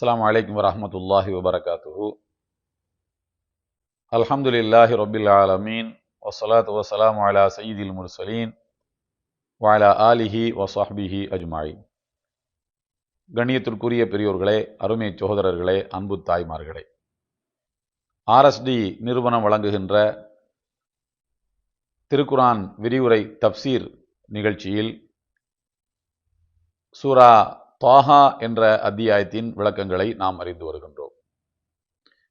அஸ்லாம் வலைக்கம் வரமத்துல்லாஹி வபரகாத்துஹு அல்ஹம்துலில்லாஹி ரொபில் ஆலமீன் வசலாத் வசலாம் வாலா சயீதில் முர்சலீன் வாலா ஆலிஹி வசாஹ்பிஹி அஜ்மாயி கண்ணியத்திற்குரிய பெரியோர்களே அருமை சகோதரர்களே அன்பு தாய்மார்களே. ஆர்எஸ்டி நிறுவனம் வழங்குகின்ற திருக்குரான் விரிவுரை தப்சீர் நிகழ்ச்சியில் சூரா தாஹா என்ற அத்தியாயத்தின் விளக்கங்களை நாம் அறிந்து வருகின்றோம்.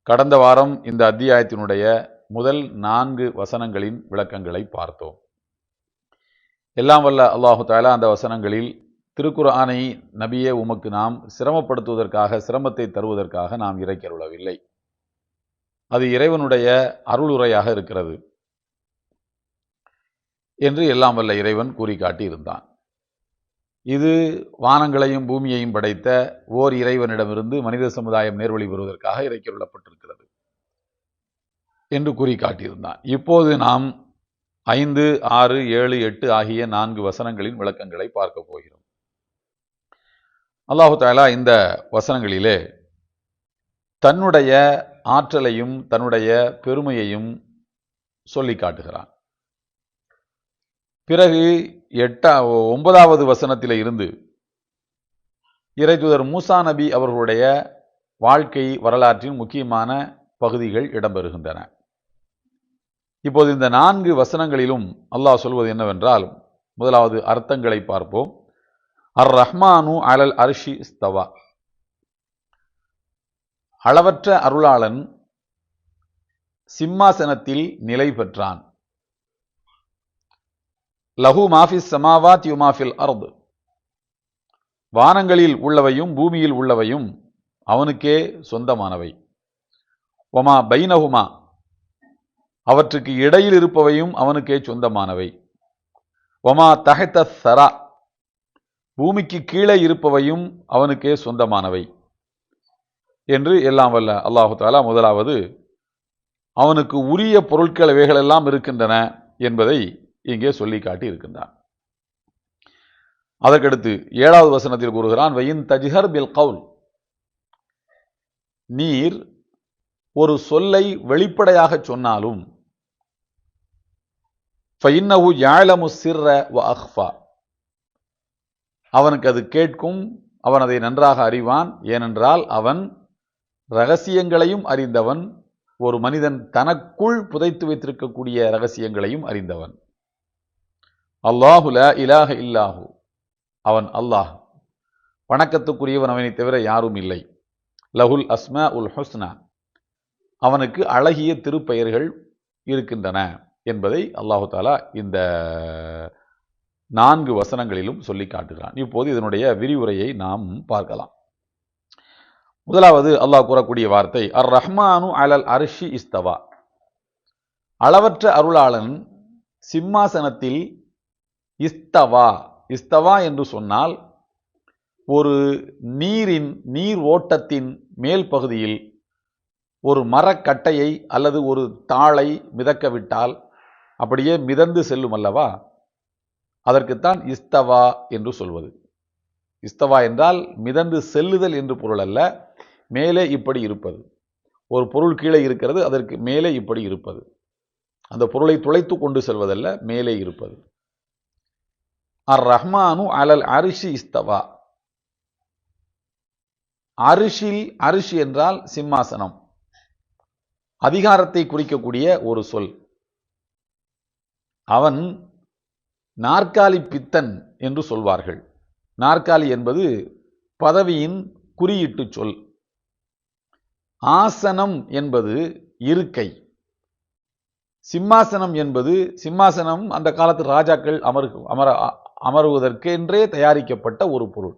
கடந்த வாரம் இந்த அத்தியாயத்தினுடைய முதல் நான்கு வசனங்களின் விளக்கங்களை பார்த்தோம். எல்லாம் வல்ல அல்லாஹு தாலா அந்த வசனங்களில் திருக்குர்ஆனை நபியே உமக்கு நாம் சிரமப்படுத்துவதற்காக சிரமத்தை தருவதற்காக நாம் இறைக்கருளவில்லை அது இறைவனுடைய அருளுரையாக இருக்கிறது என்று எல்லாம் வல்ல இறைவன் கூறி காட்டியிருந்தான் இது வானங்களையும் பூமியையும் படைத்த ஓர் இறைவனிடமிருந்து மனித சமுதாயம் நேர்வழி பெறுவதற்காக இறைக்கருளப்பட்டிருக்கிறது என்று கூறி காட்டியிருந்தான். இப்போது நாம் ஐந்து ஆறு ஏழு எட்டு ஆகிய நான்கு வசனங்களின் விளக்கங்களை பார்க்க போகிறோம். அல்லாஹு தாலா இந்த வசனங்களிலே தன்னுடைய ஆற்றலையும் தன்னுடைய பெருமையையும் சொல்லி காட்டுகிறான். பிறகு எட்டா ஒன்பதாவது வசனத்தில் இருந்து இறைத்துதர் மூசா நபி அவர்களுடைய வாழ்க்கை வரலாற்றின் முக்கியமான பகுதிகள் இடம்பெறுகின்றன. இப்போது இந்த நான்கு வசனங்களிலும் அல்லாஹ் சொல்வது என்னவென்றால் முதலாவது அர்த்தங்களை பார்ப்போம். அர் ரஹ்மானு அலல் அரிஷி ஸ்தவா. அளவற்ற அருளாளன் சிம்மாசனத்தில் நிலை பெற்றான். லஹு மாஃபிஸ் சமாவாத் யுமாஃபில் அர்து. வானங்களில் உள்ளவையும் பூமியில் உள்ளவையும் அவனுக்கே சொந்தமானவை. ஒமா பைனஹுமா அவற்றுக்கு இடையில் இருப்பவையும் அவனுக்கே சொந்தமானவை. ஒமா தஹத்த சரா பூமிக்கு கீழே இருப்பவையும் அவனுக்கே சொந்தமானவை. என்று எல்லாம் வல்ல அல்லாஹு தாலா முதலாவது அவனுக்கு உரிய பொருட்கள் இவைகளெல்லாம் இருக்கின்றன என்பதை இங்கே சொல்லி காட்டி இருக்கின்றான் அதற்கடுத்து ஏழாவது வசனத்தில் கூறுகிறான் வயின் தஜ்ஹர் பில் கவுல். நீர் ஒரு சொல்லை வெளிப்படையாக சொன்னாலும் ஃபைன்னஹு யாழமு சிர்ர வ அஹ்ஃபா. அவனுக்கு அது கேட்கும் அவன் அதை நன்றாக அறிவான். ஏனென்றால் அவன் ரகசியங்களையும் அறிந்தவன் ஒரு மனிதன் தனக்குள் புதைத்து வைத்திருக்கக்கூடிய ரகசியங்களையும் அறிந்தவன். அல்லாஹு ல இலாஹ இல்லாஹு. அவன் அல்லாஹ். வணக்கத்துக்குரியவன் அவனை தவிர யாரும் இல்லை. லஹுல் அஸ்மா உல் ஹுஸ்னா. அவனுக்கு அழகிய திருப்பெயர்கள் இருக்கின்றன என்பதை அல்லாஹு தாலா இந்த நான்கு வசனங்களிலும் சொல்லி காட்டுகிறான். இப்போது இதனுடைய விரிவுரையை நாம் பார்க்கலாம். முதலாவது அல்லாஹ் கூறக்கூடிய வார்த்தை அர் ரஹ்மானு அலல் அரிஷி இஸ்தவா. அளவற்ற அருளாளன் சிம்மாசனத்தில் இஸ்தவா. இஸ்தவா என்று சொன்னால் ஒரு நீரின் நீர் ஓட்டத்தின் மேல் பகுதியில் ஒரு மரக்கட்டையை அல்லது ஒரு தாளை மிதக்க விட்டால் அப்படியே மிதந்து செல்லும் அல்லவா? அதற்குத்தான் இஸ்தவா என்று சொல்வது. இஸ்தவா என்றால் மிதந்து செல்லுதல் என்று பொருள் அல்ல மேலே இப்படி இருப்பது. ஒரு பொருள் கீழே இருக்கிறது அதற்கு மேலே இப்படி இருப்பது. அந்த பொருளை துளைத்து கொண்டு செல்வதல்ல மேலே இருப்பது. அர் ரஹ்மானு அலல் அரிஷி இஸ்தவா. அரிஷில் அரிஷி என்றால் சிம்மாசனம். அதிகாரத்தை குறிக்கக்கூடிய ஒரு சொல். அவன் நாற்காலி பித்தன் என்று சொல்வார்கள். நாற்காலி என்பது பதவியின் குறியீட்டு சொல். ஆசனம் என்பது இருக்கை. சிம்மாசனம் என்பது சிம்மாசனம் அந்த காலத்து ராஜாக்கள் அமர் அமர அமருவதற்கு என்றே தயாரிக்கப்பட்ட ஒரு பொருள்.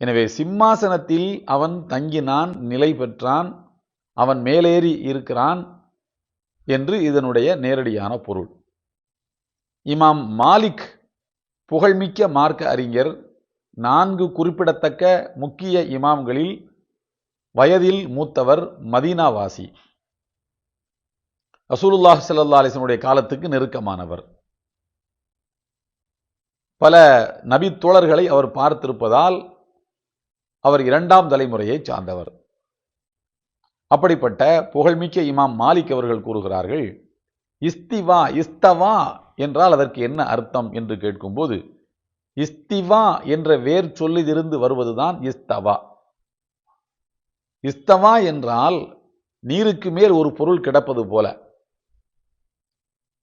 எனவே சிம்மாசனத்தில் அவன் தங்கினான் நிலை பெற்றான் அவன் மேலேறி இருக்கிறான் என்று இதனுடைய நேரடியான பொருள். இமாம் மாலிக் புகழ்மிக்க மார்க்க அறிஞர் நான்கு குறிப்பிடத்தக்க முக்கிய இமாம்களில் வயதில் மூத்தவர் மதீனாவாசி. ரசூலுல்லாஹ் சல்லா அலிசனுடைய காலத்துக்கு நெருக்கமானவர். பல நபி தோழர்களை அவர் பார்த்திருப்பதால் அவர் இரண்டாம் தலைமுறையை சார்ந்தவர். அப்படிப்பட்ட புகழ்மிக்க இமாம் மாலிக் அவர்கள் கூறுகிறார்கள் இஸ்திவா இஸ்தவா என்றால் அதற்கு என்ன அர்த்தம்? என்று கேட்கும்போது இஸ்திவா என்ற வேர் சொல்லிலிருந்து வருவதுதான் இஸ்தவா. இஸ்தவா என்றால் நீருக்கு மேல் ஒரு பொருள் கிடப்பது போல.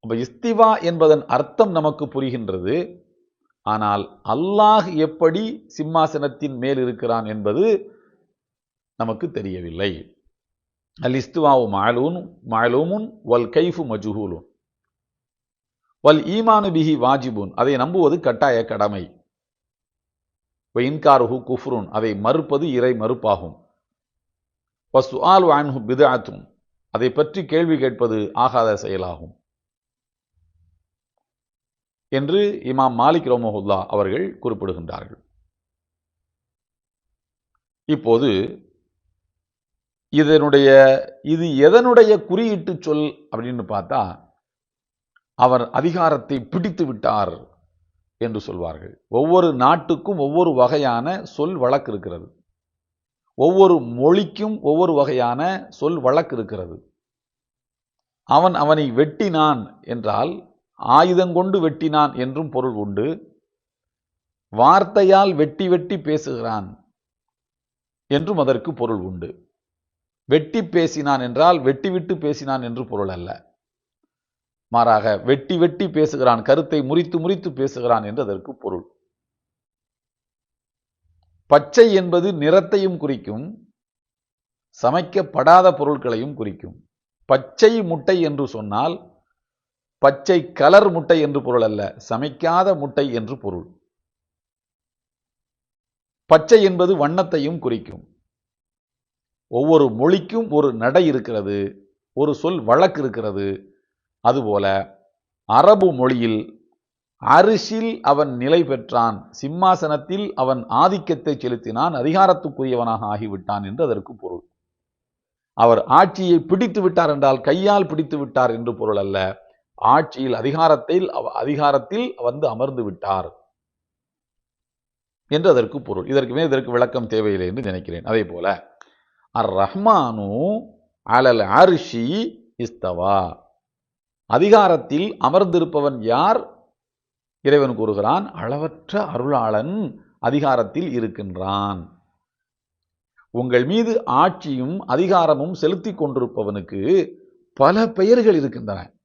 அப்ப இஸ்திவா என்பதன் அர்த்தம் நமக்கு புரிகின்றது ஆனால் அல்லாஹ் எப்படி சிம்மாசனத்தின் மேல் இருக்கிறான் என்பது நமக்கு தெரியவில்லை. அல் இஸ்துவாவு மாலூன் மாலூமுன் வல் கைஃபு மஜுஹூலுன். வல் ஈமானு பிஹி வாஜிபுன். அதை நம்புவது கட்டாய கடமை. இன்காருஹு குஃப்ருன். அதை மறுப்பது இறை மறுப்பாகும். வசுஆலு அன்ஹு பிதாத்தும் அதை பற்றி கேள்வி கேட்பது ஆகாத செயலாகும். என்று இமாம் மாலிக் ரோமஹுல்லா அவர்கள் குறிப்பிடுகின்றார்கள். இப்போது இதனுடைய இது எதனுடைய குறியீட்டு சொல் அப்படின்னு பார்த்தா அவர் அதிகாரத்தை பிடித்து விட்டார் என்று சொல்வார்கள். ஒவ்வொரு நாட்டுக்கும் ஒவ்வொரு வகையான சொல் வழக்கு இருக்கிறது. ஒவ்வொரு மொழிக்கும் ஒவ்வொரு வகையான சொல் வழக்கு இருக்கிறது. அவன் அவனை வெட்டினான் என்றால் ஆயுதங்கொண்டு வெட்டினான் என்றும் பொருள் உண்டு. வார்த்தையால் வெட்டி வெட்டி பேசுகிறான் என்றும் அதற்கு பொருள் உண்டு. வெட்டி பேசினான் என்றால் வெட்டி விட்டு பேசினான் என்று பொருள் அல்ல. மாறாக வெட்டி வெட்டி பேசுகிறான் கருத்தை முறித்து முறித்து பேசுகிறான் என்று அதற்கு பொருள். பச்சை என்பது நிறத்தையும் குறிக்கும் சமைக்கப்படாத பொருட்களையும் குறிக்கும். பச்சை முட்டை என்று சொன்னால் பச்சை கலர் முட்டை என்று பொருள் அல்ல சமைக்காத முட்டை என்று பொருள். பச்சை என்பது வண்ணத்தையும் குறிக்கும். ஒவ்வொரு மொழிக்கும் ஒரு நடை இருக்கிறது ஒரு சொல் வழக்கு இருக்கிறது. அதுபோல அரபு மொழியில் அரிசில் அவன் நிலை பெற்றான் சிம்மாசனத்தில் அவன் ஆதிக்கத்தை செலுத்தினான் அதிகாரத்துக்குரியவனாக ஆகிவிட்டான் என்று அதற்கு பொருள். அவர் ஆட்சியை பிடித்து விட்டார் என்றால் கையால் பிடித்து விட்டார் என்று பொருள் அல்ல. ஆட்சியில் அதிகாரத்தில் அதிகாரத்தில் வந்து அமர்ந்து விட்டார். என்று அதற்கு பொருள். இதற்கு மேல் இதற்கு விளக்கம் தேவையில்லை என்று நினைக்கிறேன். அதே போல அர் ரஹ்மானு அலல் அரிஷி இஸ்தவா. அதிகாரத்தில் அமர்ந்திருப்பவன் யார்? இறைவன் கூறுகிறான் அளவற்ற அருளாளன் அதிகாரத்தில் இருக்கின்றான். உங்கள் மீது ஆட்சியும் அதிகாரமும் செலுத்தி கொண்டிருப்பவனுக்கு பல பெயர்கள் இருக்கின்றன.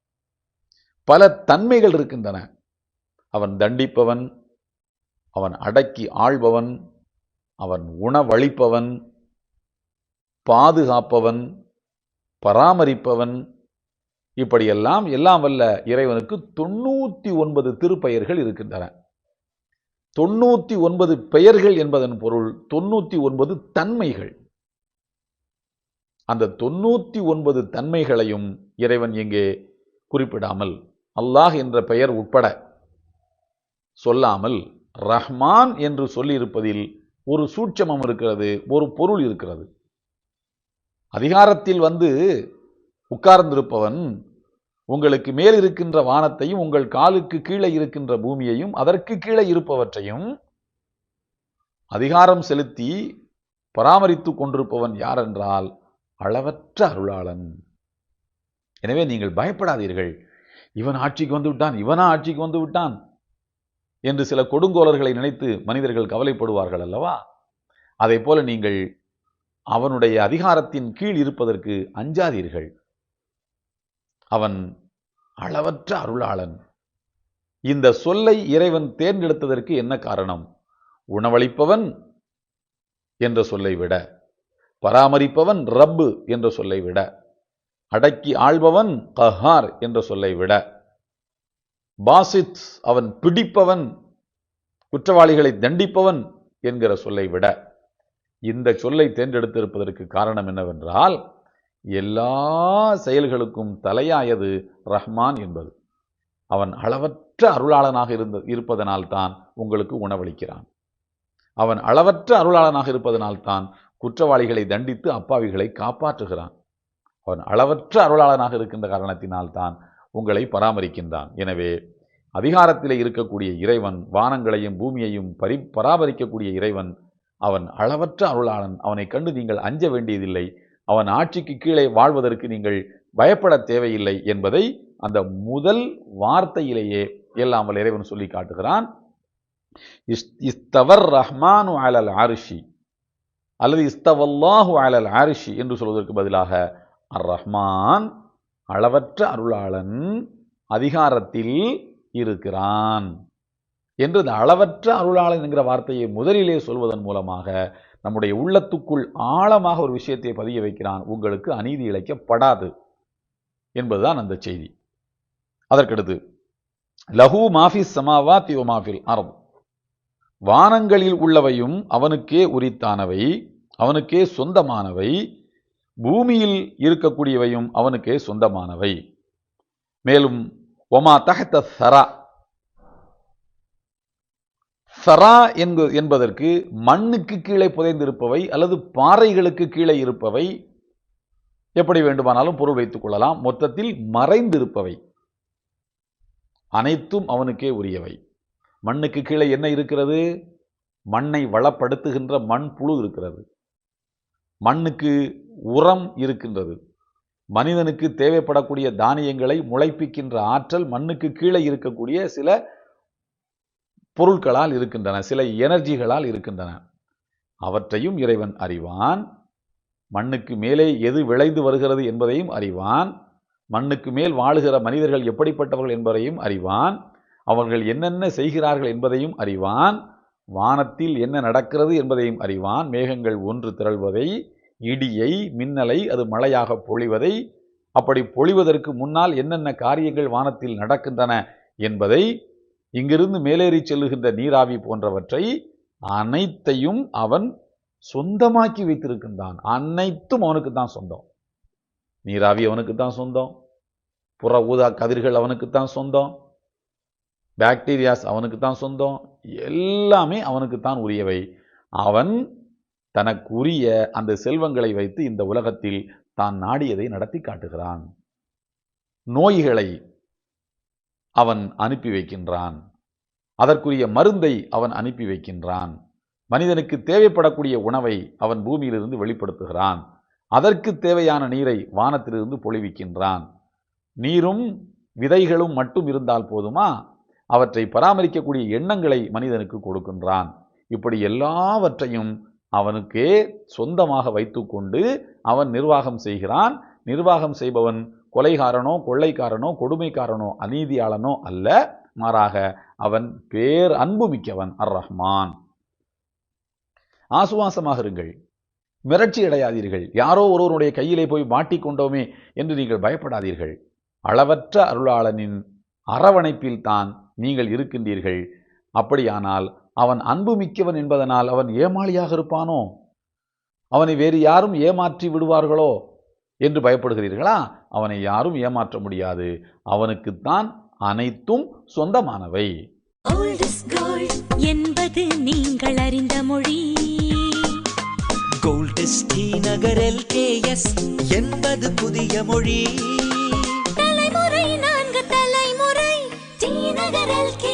பல தன்மைகள் இருக்கின்றன. அவன் தண்டிப்பவன் அவன் அடக்கி ஆள்பவன் அவன் உணவளிப்பவன் பாதுகாப்பவன் பராமரிப்பவன். இப்படியெல்லாம் எல்லாம் வல்ல இறைவனுக்கு தொண்ணூற்றி ஒன்பது திருப்பெயர்கள் இருக்கின்றன. தொண்ணூற்றி ஒன்பது பெயர்கள் என்பதன் பொருள் தொண்ணூற்றி ஒன்பது தன்மைகள். அந்த தொண்ணூற்றி ஒன்பது தன்மைகளையும் இறைவன் இங்கே குறிப்பிடாமல் அல்லாஹ் என்ற பெயர் உட்பட சொல்லாமல் ரஹ்மான் என்று சொல்லியிருப்பதில் ஒரு சூட்சமம் இருக்கிறது ஒரு பொருள் இருக்கிறது. அதிகாரத்தில் வந்து உட்கார்ந்திருப்பவன் உங்களுக்கு மேல் இருக்கின்ற வானத்தையும் உங்கள் காலுக்கு கீழே இருக்கின்ற பூமியையும் அதற்கு கீழே இருப்பவற்றையும் அதிகாரம் செலுத்தி பராமரித்து கொண்டிருப்பவன் யார் என்றால் அளவற்ற அருளாளன். எனவே நீங்கள் பயப்படாதீர்கள். இவன் ஆட்சிக்கு வந்து விட்டான் இவனா ஆட்சிக்கு வந்து விட்டான் என்று சில கொடுங்கோலர்களை நினைத்து மனிதர்கள் கவலைப்படுவார்கள் அல்லவா? அதை போல நீங்கள் அவனுடைய அதிகாரத்தின் கீழ் இருப்பதற்கு அஞ்சாதீர்கள். அவன் அளவற்ற அருளாளன். இந்த சொல்லை இறைவன் தேர்ந்தெடுத்ததற்கு என்ன காரணம்? உணவளிப்பவன் என்ற சொல்லை விட பராமரிப்பவன் ரப்பு என்ற சொல்லை விட. அடக்கி ஆள்பவன் கஹார் என்ற சொல்லை விட. பாசித் அவன் பிடிப்பவன் குற்றவாளிகளை தண்டிப்பவன் என்கிற சொல்லை விட. இந்த சொல்லை தேர்ந்தெடுத்திருப்பதற்கு காரணம் என்னவென்றால் எல்லா செயல்களுக்கும் தலையாயது ரஹ்மான் என்பது. அவன் அளவற்ற அருளாளனாக இருந்த இருப்பதனால்தான் உங்களுக்கு உணவளிக்கிறான். அவன் அளவற்ற அருளாளனாக இருப்பதனால்தான் குற்றவாளிகளை தண்டித்து அப்பாவிகளை காப்பாற்றுகிறான். அவன் அளவற்ற அருளாளனாக இருக்கின்ற காரணத்தினால்தான் உங்களை பராமரிக்கின்றான். எனவே அதிகாரத்திலே இருக்கக்கூடிய இறைவன் வானங்களையும் பூமியையும் பரி பராமரிக்கக்கூடிய இறைவன் அவன் அளவற்ற அருளாளன். அவனை கண்டு நீங்கள் அஞ்ச வேண்டியதில்லை. அவன் ஆட்சிக்கு கீழே வாழ்வதற்கு நீங்கள் பயப்பட தேவையில்லை என்பதை அந்த முதல் வார்த்தையிலேயே எல்லாம் இறைவன் சொல்லி காட்டுகிறான். இஸ்- இஸ்தவர் ரஹ்மானு அலல் ஆரிஷி அல்லது இஸ்தவல்லாஹு அலல் ஆரிஷி என்று சொல்வதற்கு பதிலாக அர் ரஹ்மான் அளவற்ற அருளாளன் அதிகாரத்தில் இருக்கிறான். என்று இந்த அளவற்ற அருளாளன் என்கிற வார்த்தையை முதலிலே சொல்வதன் மூலமாக நம்முடைய உள்ளத்துக்குள் ஆழமாக ஒரு விஷயத்தை பதிய வைக்கிறான். உங்களுக்கு அநீதி இழைக்கப்படாது என்பதுதான் அந்த செய்தி. அதற்கடுத்து லஹு மாஃபிஸ் சமாவா வ மாஃபில் அறம் வானங்களில் உள்ளவையும் அவனுக்கே உரித்தானவை அவனுக்கே சொந்தமானவை பூமியில் இருக்கக்கூடியவையும் அவனுக்கே சொந்தமானவை. மேலும் ஒமா தகத்த சரா சரா என்பது என்பதற்கு மண்ணுக்கு கீழே புதைந்திருப்பவை அல்லது பாறைகளுக்கு கீழே இருப்பவை. எப்படி வேண்டுமானாலும் பொருள் வைத்துக் கொள்ளலாம். மொத்தத்தில் மறைந்திருப்பவை. அனைத்தும் அவனுக்கே உரியவை. மண்ணுக்கு கீழே என்ன இருக்கிறது? மண்ணை வளப்படுத்துகின்ற மண் புழு இருக்கிறது. மண்ணுக்கு உரம் இருக்கின்றது. மனிதனுக்கு தேவைப்படக்கூடிய தானியங்களை முளைப்பிக்கின்ற ஆற்றல் மண்ணுக்கு கீழே இருக்கக்கூடிய சில பொருட்களால் இருக்கின்றன சில எனர்ஜிகளால் இருக்கின்றன. அவற்றையும் இறைவன் அறிவான். மண்ணுக்கு மேலே எது விளைந்து வருகிறது என்பதையும் அறிவான். மண்ணுக்கு மேல் வாழுகிற மனிதர்கள் எப்படிப்பட்டவர்கள் என்பதையும் அறிவான். அவர்கள் என்னென்ன செய்கிறார்கள் என்பதையும் அறிவான். வானத்தில் என்ன நடக்கிறது என்பதையும் அறிவான். மேகங்கள் ஒன்று திரள்வதை இடியை மின்னலை அது மழையாக பொழிவதை அப்படி பொழிவதற்கு முன்னால் என்னென்ன காரியங்கள் வானத்தில் நடக்கின்றன என்பதை இங்கிருந்து மேலேறி செல்லுகின்ற நீராவி போன்றவற்றை அனைத்தையும் அவன் சொந்தமாக்கி வைத்திருக்கின்றான். அனைத்தும் அவனுக்கு தான் சொந்தம். நீராவி அவனுக்கு தான் சொந்தம். புற ஊதா கதிர்கள் அவனுக்கு தான் சொந்தம். பாக்டீரியாஸ் அவனுக்கு தான் சொந்தம். எல்லாமே அவனுக்கு தான் உரியவை. அவன் தனக்குரிய அந்த செல்வங்களை வைத்து இந்த உலகத்தில் தான் நாடியதை நடத்தி காட்டுகிறான். நோய்களை அவன் அனுப்பி வைக்கின்றான். அதற்குரிய மருந்தை அவன் அனுப்பி வைக்கின்றான். மனிதனுக்கு தேவைப்படக்கூடிய உணவை அவன் பூமியிலிருந்து வெளிப்படுத்துகிறான். அதற்கு தேவையான நீரை வானத்திலிருந்து பொழிவிக்கின்றான். நீரும் விதைகளும் மட்டும் இருந்தால் போதுமா? அவற்றை பராமரிக்கக்கூடிய எண்ணங்களை மனிதனுக்கு கொடுக்கின்றான். இப்படி எல்லாவற்றையும் அவனுக்கு சொந்தமாக வைத்துக்கொண்டு அவன் நிர்வாகம் செய்கிறான். நிர்வாகம் செய்பவன் கொலைகாரனோ கொள்ளைக்காரனோ கொடுமைக்காரனோ அநீதியாளனோ அல்ல. மாறாக அவன் பேர் அன்பு மிக்கவன் அர் ரஹ்மான் ஆசுவாசமாக இருங்கள். மிரட்சி அடையாதீர்கள். யாரோ ஒருவருடைய கையிலே போய் மாட்டிக்கொண்டோமே என்று நீங்கள் பயப்படாதீர்கள். அளவற்ற அருளாளனின் அரவணைப்பில் தான் நீங்கள் இருக்கின்றீர்கள். அப்படியானால் அவன் அன்பு மிக்கவன் என்பதனால் அவன் ஏமாளியாக இருப்பானோ? அவனை வேறு யாரும் ஏமாற்றி விடுவார்களோ? என்று பயப்படுகிறீர்களா? அவனை யாரும் ஏமாற்ற முடியாது. அவனுக்குத்தான் அனைத்தும் சொந்தமானவை. என்பது நீங்கள் அறிந்த மொழி. கோல்டஸ் டி நகர் எல்கேஎஸ் என்பது புதிய மொழி. தலைமுறை நான்கு தலைமுறை டி நகர் LKS.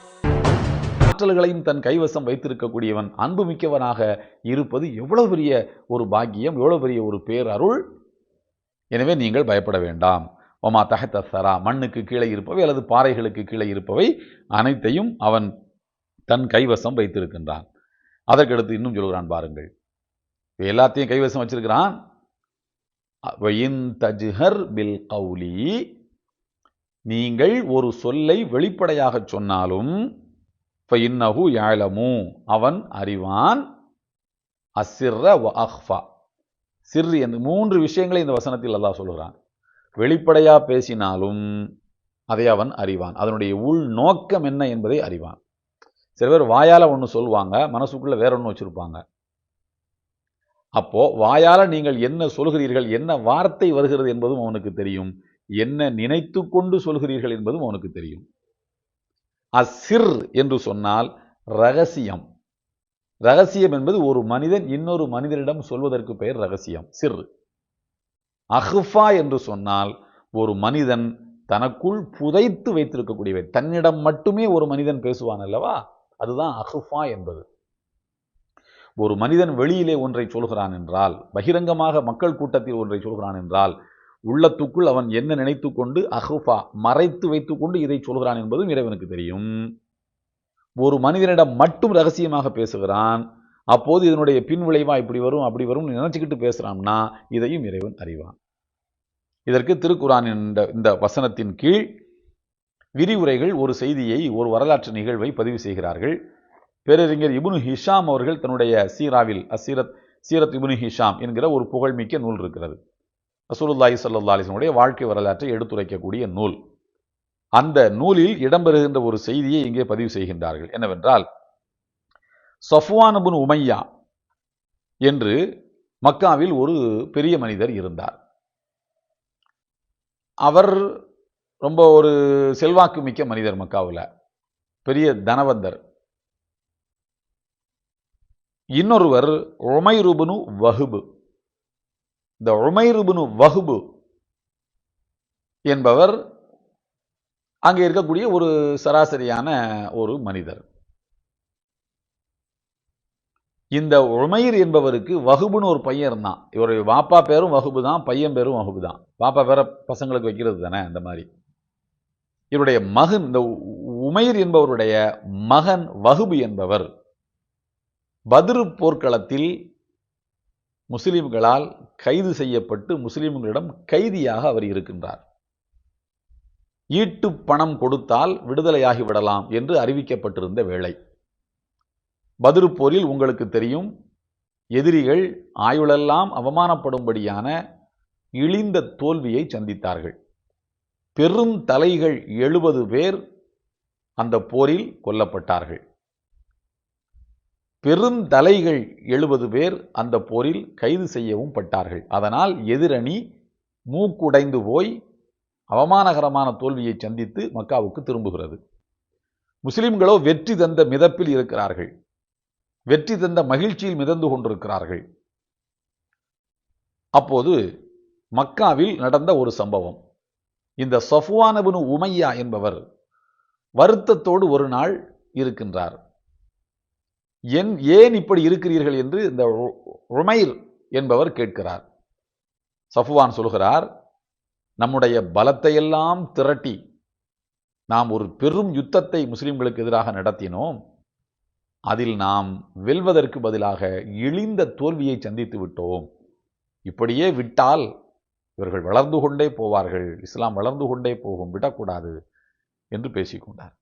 ஆற்றல்களையும் தன் கைவசம் வைத்திருக்கக்கூடியவன் அன்பு மிக்கவனாக இருப்பது எவ்வளவு பெரிய ஒரு பாக்கியம் எவ்வளவு பெரிய ஒரு பேரருள்? எனவே நீங்கள் பயப்பட வேண்டாம். ஒமா தகத்த சரா மண்ணுக்கு கீழே இருப்பவை அல்லது பாறைகளுக்கு கீழே இருப்பவை அனைத்தையும் அவன் தன் கைவசம் வைத்திருக்கின்றான். அதற்கடுத்து இன்னும் சொல்கிறான் பாருங்கள். இவை எல்லாத்தையும் கைவசம் வச்சிருக்கிறான். தஜ்ஹர் பில் கௌலி. நீங்கள் ஒரு சொல்லை வெளிப்படையாக சொன்னாலும் ஃபைன்னஹு யாழமு அவன் அறிவான். அசிர்ர வ அஹ்ஃபா. சிறு என்று மூன்று விஷயங்களை இந்த வசனத்தில் அல்லாஹ் சொல்கிறான் வெளிப்படையா பேசினாலும் அதை அவன் அறிவான். அதனுடைய உள் நோக்கம் என்ன என்பதை அறிவான். சில பேர் வாயால ஒன்று சொல்லுவாங்க மனசுக்குள்ள வேற ஒன்று வச்சிருப்பாங்க. அப்போ வாயால நீங்கள் என்ன சொல்கிறீர்கள் என்ன வார்த்தை வருகிறது என்பதும் அவனுக்கு தெரியும். என்ன நினைத்து கொண்டு சொல்கிறீர்கள் என்பதும் அவனுக்கு தெரியும். அசிர் என்று சொன்னால் ரகசியம். ரகசியம் என்பது ஒரு மனிதன் இன்னொரு மனிதனிடம் சொல்வதற்கு பெயர் ரகசியம் சிர். அஹ்ஃபா என்று சொன்னால் ஒரு மனிதன் தனக்குள் புதைத்து வைத்திருக்கக்கூடியவை. தன்னிடம் மட்டுமே ஒரு மனிதன் பேசுவான் அல்லவா? அதுதான் அஹ்ஃபா என்பது. ஒரு மனிதன் வெளியிலே ஒன்றை சொல்கிறான் என்றால் பகிரங்கமாக மக்கள் கூட்டத்தில் ஒன்றை சொல்கிறான் என்றால் உள்ளத்துக்குள் அவன் என்ன நினைத்து கொண்டு அஹுஃபா மறைத்து வைத்துக்கொண்டு இதை சொல்கிறான் என்பதும் இறைவனுக்கு தெரியும். ஒரு மனிதனிடம் மட்டும் ரகசியமாக பேசுகிறான். அப்போது இதனுடைய பின்விளைவா இப்படி வரும் அப்படி வரும் நினைச்சுக்கிட்டு பேசுறான்னா இதையும் இறைவன் அறிவான். இதற்கு திருக்குரான் இந்த இந்த வசனத்தின் கீழ் விரிவுரைகள் ஒரு செய்தியை ஒரு வரலாற்று நிகழ்வை பதிவு செய்கிறார்கள். பேரறிஞர் இபுனு ஹிஷாம் அவர்கள் தன்னுடைய சீராவில் அசீரத் சீரத் இபுனு ஹிஷாம் என்கிற ஒரு புகழ்மிக்க நூல் இருக்கிறது. ரசூலுல்லாஹி சல்லா அலிஸ்லனுடைய வாழ்க்கை வரலாற்றை எடுத்துரைக்கக்கூடிய நூல். அந்த நூலில் இடம்பெறுகின்ற ஒரு செய்தியை இங்கே பதிவு செய்கின்றார்கள். என்னவென்றால் சஃப்வான் உமையா என்று மக்காவில் ஒரு பெரிய மனிதர் இருந்தார். அவர் ரொம்ப ஒரு செல்வாக்கு மிக்க மனிதர் மக்காவில். பெரிய தனவந்தர். இன்னொருவர் உமைருபுனு வஹுபு. இந்த உமைருபுனு வஹுபு என்பவர் அங்கே இருக்கக்கூடிய ஒரு சராசரியான ஒரு மனிதர். இந்த உமைர் என்பவருக்கு வகுபுன்னு ஒரு பையன் இருந்தான். இவருடைய வாப்பா பேரும் வகுப்பு தான் பையன் பேரும் வகுப்பு தான். வாப்பா பேரை பசங்களுக்கு வைக்கிறது தானே அந்த மாதிரி. இவருடைய மகன் இந்த உமைர் என்பவருடைய மகன் வகுபு என்பவர் பதிரு போர்க்களத்தில் முஸ்லிம்களால் கைது செய்யப்பட்டு முஸ்லிம்களிடம் கைதியாக அவர் இருக்கின்றார். ஈட்டு பணம் கொடுத்தால் விடுதலையாகி விடலாம் என்று அறிவிக்கப்பட்டிருந்த வேளை. பதிருப்போரில் உங்களுக்கு தெரியும் எதிரிகள் ஆயுளெல்லாம் அவமானப்படும்படியான இழிந்த தோல்வியை சந்தித்தார்கள். பெரும் தலைகள் எழுபது பேர் அந்த போரில் கொல்லப்பட்டார்கள். பெருந்தலைகள் எழுபது பேர் அந்த போரில் கைது செய்யவும் பட்டார்கள். அதனால் எதிரணி மூக்குடைந்து போய் அவமானகரமான தோல்வியை சந்தித்து மக்காவுக்கு திரும்புகிறது. முஸ்லிம்களோ வெற்றி தந்த மிதப்பில் இருக்கிறார்கள். வெற்றி தந்த மகிழ்ச்சியில் மிதந்து கொண்டிருக்கிறார்கள். அப்போது மக்காவில் நடந்த ஒரு சம்பவம். இந்த சஃப்வானபுனு உமையா என்பவர் வருத்தத்தோடு ஒரு நாள் இருக்கின்றார். என் ஏன் இப்படி இருக்கிறீர்கள் என்று இந்த உமைர் என்பவர் கேட்கிறார். சஃபுவான் சொல்கிறார் நம்முடைய பலத்தையெல்லாம் திரட்டி நாம் ஒரு பெரும் யுத்தத்தை முஸ்லிம்களுக்கு எதிராக நடத்தினோம். அதில் நாம் வெல்வதற்கு பதிலாக இழிந்த தோல்வியை சந்தித்து விட்டோம். இப்படியே விட்டால் இவர்கள் வளர்ந்து கொண்டே போவார்கள். இஸ்லாம் வளர்ந்து கொண்டே போகும். விடக்கூடாது. என்று பேசிக்கொண்டார்.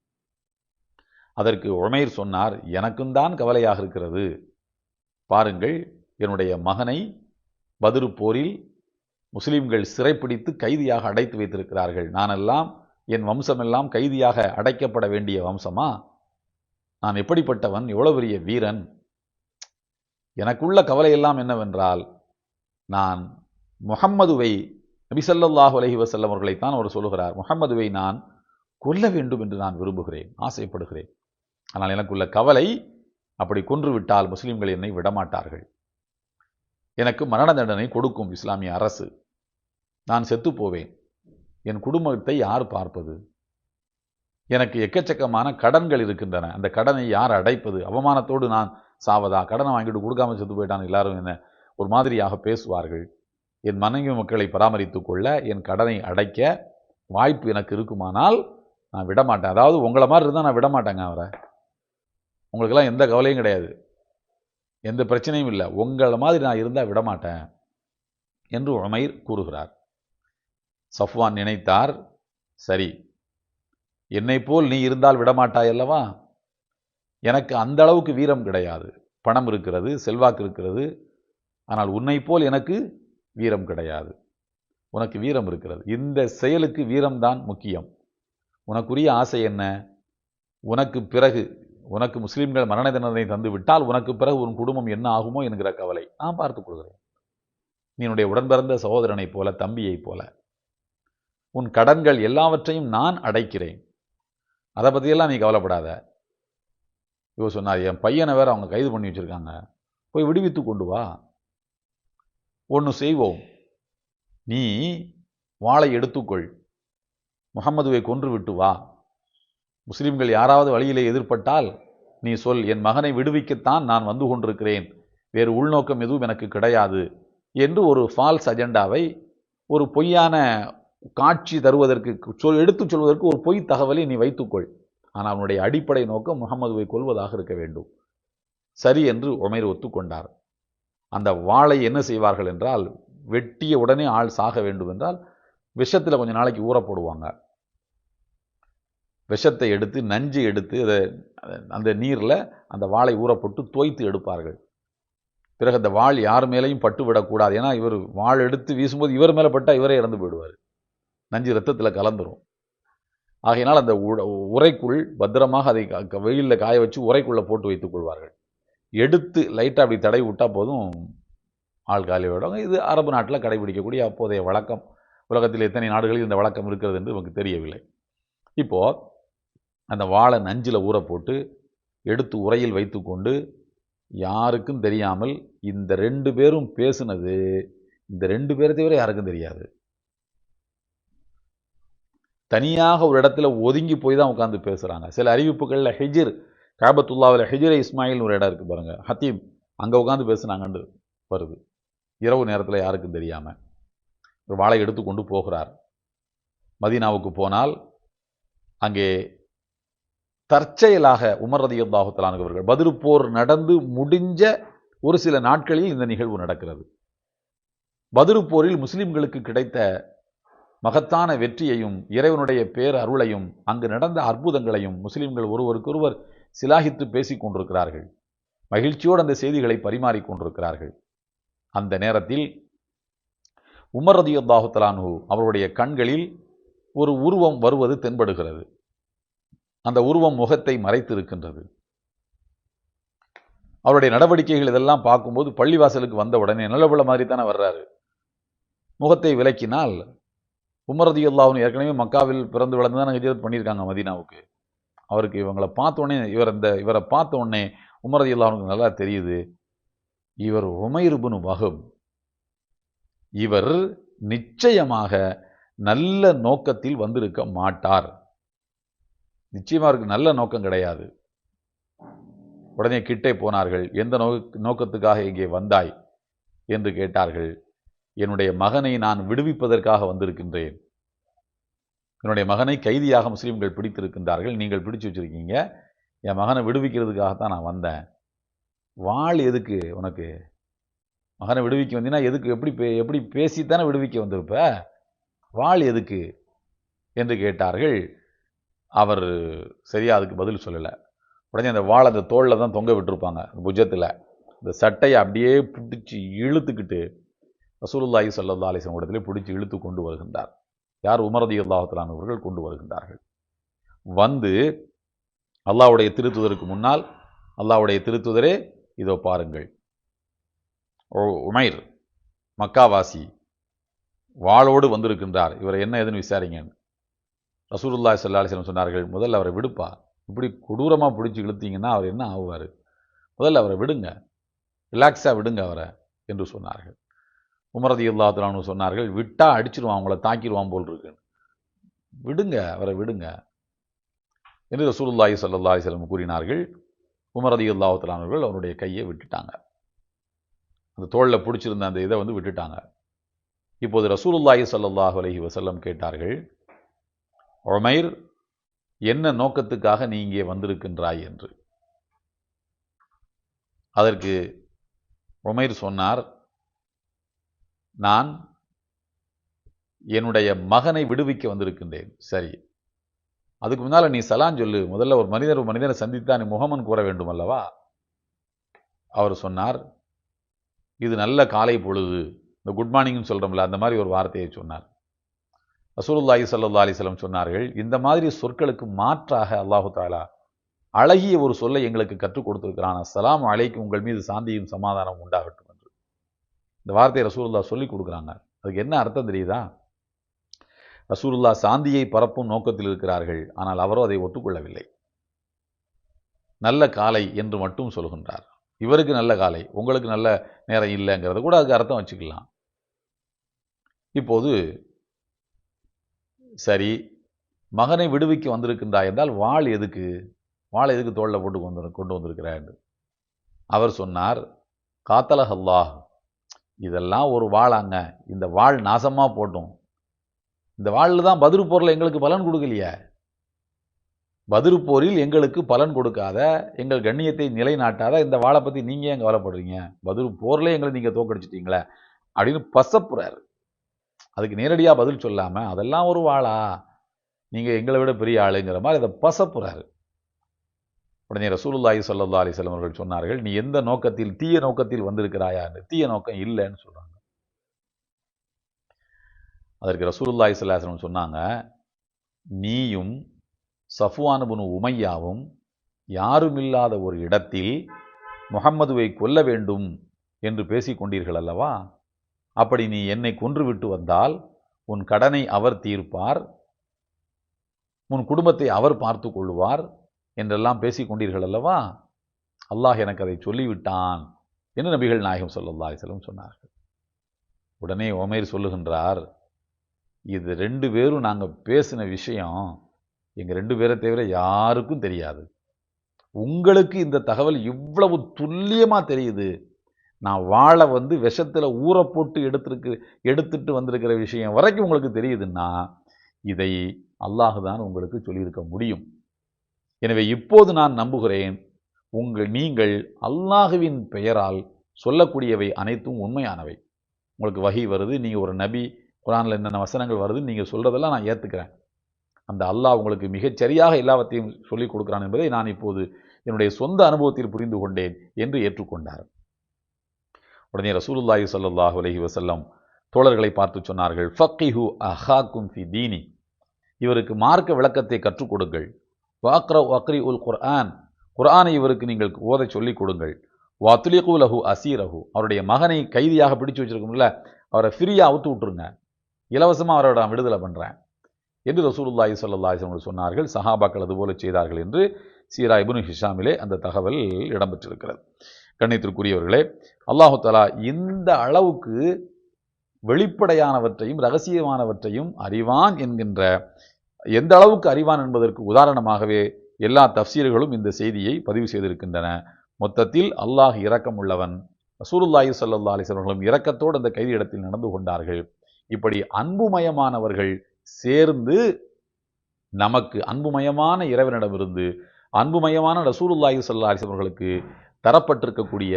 அதற்கு உமைர் சொன்னார் எனக்கும் தான் கவலையாக இருக்கிறது. பாருங்கள் என்னுடைய மகனை பதிரு போரில் முஸ்லீம்கள் சிறைப்பிடித்து கைதியாக அடைத்து வைத்திருக்கிறார்கள். நானெல்லாம் என் வம்சமெல்லாம் கைதியாக அடைக்கப்பட வேண்டிய வம்சமா? நான் எப்படிப்பட்டவன்? எவ்வளவு பெரிய வீரன். எனக்குள்ள கவலையெல்லாம் என்னவென்றால் நான் முகம்மதுவை நபிசல்லாஹு அலஹி வசல்லம் அவர்களைத்தான் அவர் சொல்லுகிறார் முகம்மதுவை நான் கொல்ல வேண்டும் என்று நான் விரும்புகிறேன் ஆசைப்படுகிறேன். ஆனால் எனக்குள்ள கவலை அப்படி கொன்று விட்டால் என்னை விடமாட்டார்கள். எனக்கு மரண தண்டனை கொடுக்கும் இஸ்லாமிய அரசு. நான் செத்து போவேன். என் குடும்பத்தை யார் பார்ப்பது? எனக்கு எக்கச்சக்கமான கடன்கள் இருக்கின்றன. அந்த கடனை யார் அடைப்பது? அவமானத்தோடு நான் சாவதா? கடனை வாங்கிட்டு கொடுக்காம செத்து போயிட்டான் எல்லாரும் என்ன ஒரு மாதிரியாக பேசுவார்கள்? என் மனைவி மக்களை பராமரித்து கொள்ள என் கடனை அடைக்க வாய்ப்பு எனக்கு இருக்குமானால் நான் விடமாட்டேன். அதாவது உங்களை மாதிரி இருந்தால் நான் விடமாட்டேங்க அவரை. உங்களுக்கெல்லாம் எந்த கவலையும் கிடையாது. எந்த பிரச்சனையும் இல்லை. உங்களை மாதிரி நான் இருந்தால் விடமாட்டேன் என்று உமைர் கூறுகிறார். சஃப்வான் நினைத்தார் சரி என்னை போல் நீ இருந்தால் விடமாட்டாய் அல்லவா? எனக்கு அந்த அளவுக்கு வீரம் கிடையாது. பணம் இருக்கிறது செல்வாக்கு இருக்கிறது. ஆனால் உன்னை போல் எனக்கு வீரம் கிடையாது. உனக்கு வீரம் இருக்கிறது. இந்த செயலுக்கு வீரம்தான் முக்கியம். உனக்குரிய ஆசை என்ன? உனக்கு பிறகு உனக்கு முஸ்லீம்கள் மரண தண்டனை தந்து விட்டால் உனக்கு பிறகு உன் குடும்பம் என்ன ஆகுமோ என்கிற கவலை நான் பார்த்துக் கொள்கிறேன். நீ என்னுடைய உடன்பிறந்த சகோதரனைப் போல தம்பியைப் போல உன் கடன்கள் எல்லாவற்றையும் நான் அடைக்கிறேன். அதை பற்றியெல்லாம் நீ கவலைப்படாத. இவர் சொன்னார் என் பையனை வேற அவங்க கைது பண்ணி வச்சிருக்காங்க. போய் விடுவித்து கொண்டு வா. ஒன்று செய்வோம். நீ வாளை எடுத்துக்கொள். முகமதுவை கொன்று விட்டு வா. முஸ்லிம்கள் யாராவது வழியிலே எதிர்பட்டால் நீ சொல் என் மகனை விடுவிக்கத்தான் நான் வந்து கொண்டிருக்கிறேன். வேறு உள்நோக்கம் எதுவும் எனக்கு கிடையாது என்று ஒரு ஃபால்ஸ் அஜெண்டாவை ஒரு பொய்யான காட்சி தருவதற்கு சொல் எடுத்துச் சொல்வதற்கு ஒரு பொய் தகவலை நீ வைத்துக்கொள். ஆனால் அவனுடைய அடிப்படை நோக்கம் முகமதுவை கொள்வதாக இருக்க வேண்டும். சரி என்று உமைர் ஒத்துக்கொண்டார். அந்த வாளை என்ன செய்வார்கள் என்றால் வெட்டிய உடனே ஆள் சாக வேண்டும் என்றால் விஷத்தில் கொஞ்சம் நாளைக்கு ஊற போடுவாங்க. விஷத்தை எடுத்து நஞ்சு எடுத்து அதை அந்த நீரில் அந்த வாளை ஊறப்பட்டு தோய்த்து எடுப்பார்கள். பிறகு அந்த வாள் யார் மேலேயும் பட்டு விடக்கூடாது. ஏன்னா இவர் வாள் எடுத்து வீசும்போது இவர் மேலே பட்டால் இவரே இறந்து போயிடுவார். நஞ்சு ரத்தத்தில் கலந்துரும். ஆகையினால் அந்த உரைக்குள் பத்திரமாக அதை வெயிலில் காய வச்சு உரைக்குள்ளே போட்டு வைத்துக் கொள்வார்கள். எடுத்து லைட்டாக அப்படி தடை விட்டால் போதும் ஆள் காலி விடுவாங்க இது அரபு நாட்டில் கடைபிடிக்கக்கூடிய அப்போதைய வழக்கம். உலகத்தில் எத்தனை நாடுகளில் இந்த வழக்கம் இருக்கிறது என்று நமக்கு தெரியவில்லை. இப்போது அந்த வாழை நஞ்சில் ஊற போட்டு எடுத்து உரையில் வைத்துக்கொண்டு யாருக்கும் தெரியாமல் இந்த ரெண்டு பேரும் பேசுனது இந்த ரெண்டு பேரை தவிர யாருக்கும் தெரியாது. தனியாக ஒரு இடத்துல ஒதுங்கி போய் தான் உட்காந்து பேசுகிறாங்க சில அறிவிப்புகளில் ஹிஜிர் காபத்துல்லாவில் ஹிஜிர இஸ்மாயில்னு ஒரு இடம் இருக்குது பாருங்க. ஹத்தீம் அங்கே உட்காந்து பேசுனாங்கன்னு வருது. இரவு நேரத்தில் யாருக்கும் தெரியாமல் ஒரு வாழை எடுத்து கொண்டு போகிறார். மதீனாவுக்கு போனால் அங்கே தற்செயலாக உமர் ரதி அல்லாஹுத்தலானவர்கள் பதிருப்போர் நடந்து முடிஞ்ச ஒரு சில நாட்களில் இந்த நிகழ்வு நடக்கிறது. பதிருப்போரில் முஸ்லிம்களுக்கு கிடைத்த மகத்தான வெற்றியையும் இறைவனுடைய பேர் அருளையும் அங்கு நடந்த அற்புதங்களையும் முஸ்லிம்கள் ஒருவருக்கொருவர் சிலாகித்து பேசிக் கொண்டிருக்கிறார்கள். மகிழ்ச்சியோடு அந்த செய்திகளை பரிமாறிக் கொண்டிருக்கிறார்கள். அந்த நேரத்தில் உமர் ரதியுல்லாஹுத்தலானு அவருடைய கண்களில் ஒரு உருவம் வருவது தென்படுகிறது. அந்த உருவம் முகத்தை மறைத்திருக்கின்றது. அவருடைய நடவடிக்கைகள் இதெல்லாம் பார்க்கும்போது பள்ளிவாசலுக்கு வந்த உடனே நல்லபுள்ள மாதிரி தானே வர்றாரு. முகத்தை விலக்கினால் உமரதி அல்லாஹ்னு ஏற்கனவே மக்காவில் பிறந்து வளர்ந்து தான் ஹிஜரத் பண்ணியிருக்காங்க மதினாவுக்கு. அவருக்கு இவங்களை பார்த்த உடனே இவர் இந்த இவரை பார்த்த உடனே உமரதி அல்லாஹ்னுக்கு நல்லா தெரியுது. இவர் உமைருபுனு வகம் இவர் நிச்சயமாக நல்ல நோக்கத்தில் வந்திருக்க மாட்டார். நிச்சயமாக இருக்கு நல்ல நோக்கம் கிடையாது. உடனே கிட்டே போனார்கள். எந்த நோ நோக்கத்துக்காக இங்கே வந்தாய்? என்று கேட்டார்கள். என்னுடைய மகனை நான் விடுவிப்பதற்காக வந்திருக்கின்றேன். என்னுடைய மகனை கைதியாக முஸ்லீம்கள் பிடித்திருக்கின்றார்கள். நீங்கள் பிடிச்சு வச்சிருக்கீங்க. என் மகனை விடுவிக்கிறதுக்காகத்தான் நான் வந்தேன். வாழ் எதுக்கு உனக்கு? மகனை விடுவிக்க வந்தீங்கன்னா எதுக்கு? எப்படி பே எப்படி பேசித்தானே விடுவிக்க வந்திருப்ப? வாழ் எதுக்கு? என்று கேட்டார்கள். அவர் சரியா அதுக்கு பதில் சொல்லலை. உடனே அந்த வாழை அந்த தோளில் தான் தொங்க விட்டுருப்பாங்க புஜத்தில். இந்த சட்டையை அப்படியே பிடிச்சி இழுத்துக்கிட்டு ரசூலுல்லாஹி ஸல்லல்லாஹு அலைஹி வஸல்லம் பிடிச்சி இழுத்து கொண்டு வருகின்றார். யார்? உமரதி அல்லாஹுத்தலான் அவர்கள் கொண்டு வருகின்றார்கள். வந்து அல்லாஹ்வுடைய திருத்துதருக்கு முன்னால் அல்லாவுடைய திருத்துதரே இதோ பாருங்கள். ஓ உமைர் மக்காவாசி வாளோடு வந்திருக்கின்றார். இவர் என்ன ஏதுன்னு விசாரிங்கன்னு ரசூலுல்லாஹி ஸல்லல்லாஹு அலைஹி சொன்னார்கள் முதல்ல அவரை விடுப்பா. இப்படி கொடூரமாக பிடிச்சி இழுத்தீங்கன்னா அவர் என்ன ஆகுவார் முதல்ல அவரை விடுங்க. ரிலாக்ஸாக விடுங்க அவரை என்று சொன்னார்கள். உமரதி இல்லாத்தலான்னு சொன்னார்கள் விட்டால் அடிச்சிருவான் அவங்கள தாக்கிடுவான் போல் இருக்குன்னு விடுங்க அவரை விடுங்க என்று ரசூலுல்லாஹி சல்லா அலிஸ்லம் கூறினார்கள். உமரதி இல்லாத்தலானவர்கள் அவருடைய கையை விட்டுட்டாங்க. அந்த தோளில் பிடிச்சிருந்த அந்த இதை வந்து விட்டுட்டாங்க. இப்போது ரசூலுல்லாஹி சல்லாஹ் அலஹி வசல்லம் கேட்டார்கள் உமைர் என்ன நோக்கத்துக்காக நீ இங்கே வந்திருக்கின்றாய் என்று? அதற்கு உமைர் சொன்னார் நான் என்னுடைய மகனை விடுவிக்க வந்திருக்கின்றேன். சரி. அதுக்கு முன்னால் நீ சலான் சொல்லு. முதல்ல ஒரு மனிதர் ஒரு மனிதனை சந்தித்தா நீ முகமன் கூற வேண்டும் அல்லவா? அவர் சொன்னார் இது நல்ல காலை பொழுது. இந்த குட் மார்னிங்னு சொல்கிறோம்ல அந்த மாதிரி ஒரு வார்த்தையை சொன்னார். ரசூலுல்லாஹி சல்லா அலிஸ்லம் சொன்னார்கள் இந்த மாதிரி சொற்களுக்கு மாற்றாக அல்லாஹு தாலா அழகிய ஒரு சொல்லை எங்களுக்கு கற்றுக் கொடுத்துருக்கிறான். அஸ்லாம் அலைக்கு உங்கள் மீது சாந்தியும் சமாதானம் உண்டாகட்டும் என்று. இந்த வார்த்தையை ரசூலுல்லா சொல்லி கொடுக்குறாங்க. அதுக்கு என்ன அர்த்தம் தெரியுதா? ரசூலுல்லா சாந்தியை பரப்பும் நோக்கத்தில் இருக்கிறார்கள் ஆனால் அவரோ அதை ஒத்துக்கொள்ளவில்லை. நல்ல காலை என்று மட்டும் சொல்கின்றார். இவருக்கு நல்ல காலை உங்களுக்கு நல்ல நேரம் இல்லைங்கிறத கூட அதுக்கு அர்த்தம் வச்சுக்கலாம். இப்போது சரி மகனை விடுவிக்க வந்திருக்கின்றாய் என்றால் வாள் எதுக்கு? வாள் எதுக்கு தோளில் போட்டு கொண்டு கொண்டு வந்திருக்கிறாய்? என்று. அவர் சொன்னார் காத்தலஹல்லாஹ் இதெல்லாம் ஒரு வாழாங்க இந்த வாள் நாசமா போட்டும். இந்த வாழில் தான் பதிரு போரில் எங்களுக்கு பலன் கொடுக்கலையே. பதிரு போரில் எங்களுக்கு பலன் கொடுக்காத எங்கள் கண்ணியத்தை நிலைநாட்டாத இந்த வாழை பற்றி நீங்கள் ஏன் கவலைப்படுறீங்க? பதிரு போரில் எங்களை நீங்கள் தோக்கடிச்சிட்டீங்களே அப்படின்னு பசப்புறாரு. அதுக்கு நேரடியாக பதில் சொல்லாமல் அதெல்லாம் ஒரு வாளா? நீங்கள் எங்களை விட பெரிய ஆளுங்கிற மாதிரி அதை பசப்புறாரு. உடனே ரசூலுல்லாஹி ஸல்லல்லாஹு அலைஹி வஸல்லம் அவர்கள் சொன்னார்கள் நீ எந்த நோக்கத்தில் தீய நோக்கத்தில் வந்திருக்கிறாயா தீய நோக்கம் இல்லைன்னு சொல்றாங்க. அதற்கு ரசூலுல்லாஹி ஸல்லல்லாஹு சொன்னாங்க நீயும் சஃப்வான் உமையாவும் உமையாவும் யாருமில்லாத ஒரு இடத்தில் முகம்மதுவை கொல்ல வேண்டும் என்று பேசிக்கொண்டீர்கள் அல்லவா? அப்படி நீ என்னை கொன்றுவிட்டு வந்தால் உன் கடனை அவர் தீர்ப்பார் உன் குடும்பத்தை அவர் பார்த்து கொள்வார் என்றெல்லாம் பேசிக் கொண்டீர்கள் அல்லவா? அல்லாஹ் எனக்கு அதை சொல்லிவிட்டான் என்று நபிகள் நாயகம் சொல்லல்லா செல்லும் சொன்னார்கள். உடனே உமைர் சொல்லுகின்றார் இது ரெண்டு பேரும் நாங்கள் பேசின விஷயம் எங்கள் ரெண்டு பேரை தவிர யாருக்கும் தெரியாது. உங்களுக்கு இந்த தகவல் இவ்வளவு துல்லியமாக தெரியுது நான் வாழை வந்து விஷத்தில் ஊற போட்டு எடுத்துருக்கு எடுத்துட்டு வந்திருக்கிற விஷயம் வரைக்கும் உங்களுக்கு தெரியுதுன்னா இதை அல்லாஹு தான் உங்களுக்கு சொல்லியிருக்க முடியும். எனவே இப்போது நான் நம்புகிறேன் உங்கள் நீங்கள் அல்லாஹுவின் பெயரால் சொல்லக்கூடியவை அனைத்தும் உண்மையானவை. உங்களுக்கு வகை வருது நீங்கள் ஒரு நபி குரானில் என்னென்ன வசனங்கள் வருது நீங்கள் சொல்கிறதெல்லாம் நான் ஏற்றுக்கிறேன் அந்த அல்லாஹ் உங்களுக்கு மிகச்சரியாக எல்லாவற்றையும் சொல்லிக் கொடுக்குறான் என்பதை நான் இப்போது என்னுடைய சொந்த அனுபவத்தில் புரிந்து கொண்டேன் என்று ஏற்றுக்கொண்டார். உடனே ரசூலுல்லாஹி சல்லாஹ் அலஹி வசல்லம் தோழர்களை பார்த்து சொன்னார்கள் ஃபக்கிஹு அஹாக்கும் ஃபி தீனி. இவருக்கு மார்க்க விளக்கத்தை கற்றுக் கொடுங்கள். வாக்ர வக்ரி உல் குர்ஆன். குர்ஆனை இவருக்கு நீங்கள் ஓத சொல்லிக் கொடுங்கள். வாத்துலிகு லஹு அசீரஹு. அவருடைய மகனை கைதியாக பிடிச்சு வச்சுருக்கோம்ல அவரை ஃப்ரீயாக அவுத்து விட்டுருங்க. இலவசமாக அவரோட நான் விடுதலை பண்ணுறேன் என்று ரசூலுல்லாஹி சல்லாஹ் சொன்னார்கள். சஹாபாக்கள் அதுபோல செய்தார்கள் என்று சீரா இபுனு ஹிஷாமிலே அந்த தகவல் இடம்பெற்றிருக்கிறது. கண்ணியத்திற்குரியவர்களே அல்லாஹு தலா இந்த அளவுக்கு வெளிப்படையானவற்றையும் ரகசியமானவற்றையும் அறிவான் என்கின்ற எந்த அளவுக்கு அறிவான் என்பதற்கு உதாரணமாகவே எல்லா தப்சீர்களும் இந்த செய்தியை பதிவு செய்திருக்கின்றன. மொத்தத்தில் அல்லாஹ் இரக்கமுள்ளவன். ரசூலுல்லாஹி ஸல்லல்லாஹு அலைஹி வஸல்லம் இரக்கத்தோடு அந்த கைதி இடத்தில் நடந்து கொண்டார்கள். இப்படி அன்புமயமானவர்கள் சேர்ந்து நமக்கு அன்புமயமான இறைவனிடமிருந்து அன்புமயமான ரசூலுல்லாஹி சல்லா அலைஹி தரப்பட்டிருக்கக்கூடிய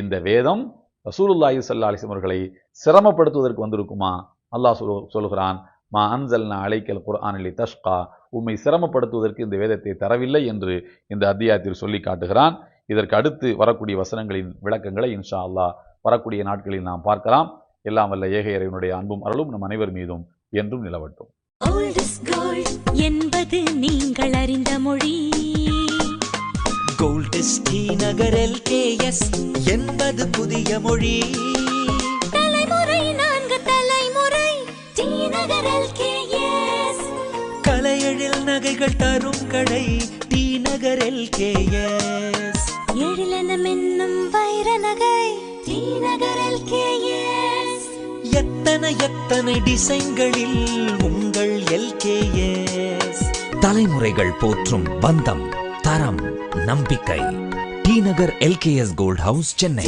இந்த வேதம் ரசூலுல்லாஹி சல்லா அலைஹி அவர்களை சிரமப்படுத்துவதற்கு வந்திருக்குமா? அல்லாஹ் சொல் சொல்கிறான் மா அன்சல்னா அலைக்கல் குர்ஆனிலி தஷ்கா. உம்மை சிரமப்படுத்துவதற்கு இந்த வேதத்தை தரவில்லை என்று இந்த அத்தியாயத்தில் சொல்லி காட்டுகிறான். இதற்கு அடுத்து வரக்கூடிய வசனங்களின் விளக்கங்களை இன்ஷா அல்லாஹ் வரக்கூடிய நாட்களில் நாம் பார்க்கலாம். எல்லாம் வல்ல ஏக இறைவனுடைய அன்பும் அருளும் நம் அனைவர் மீதும் என்றும் நிலவட்டும். என்பது நீங்கள் அறிந்த மொழி. கோல்ட் டி நகர் எல்கேஎஸ் என்பது புதிய மொழி தலைமுறை நான்கு தலைமுறை டி நகர் LKS. கலையெழில் நகைகள் தரும் கடை டி நகர் எல்கேஎஸ் எழிலென மின்னும் வைர நகை டி நகர் LKS. எத்தனை எத்தனை டிசைன்களில் உங்கள் எல்கேஎஸ் தலைமுறைகள் போற்றும் பந்தம் தரம் நம்பிக்கை. T Nagar LKS Gold House Chennai.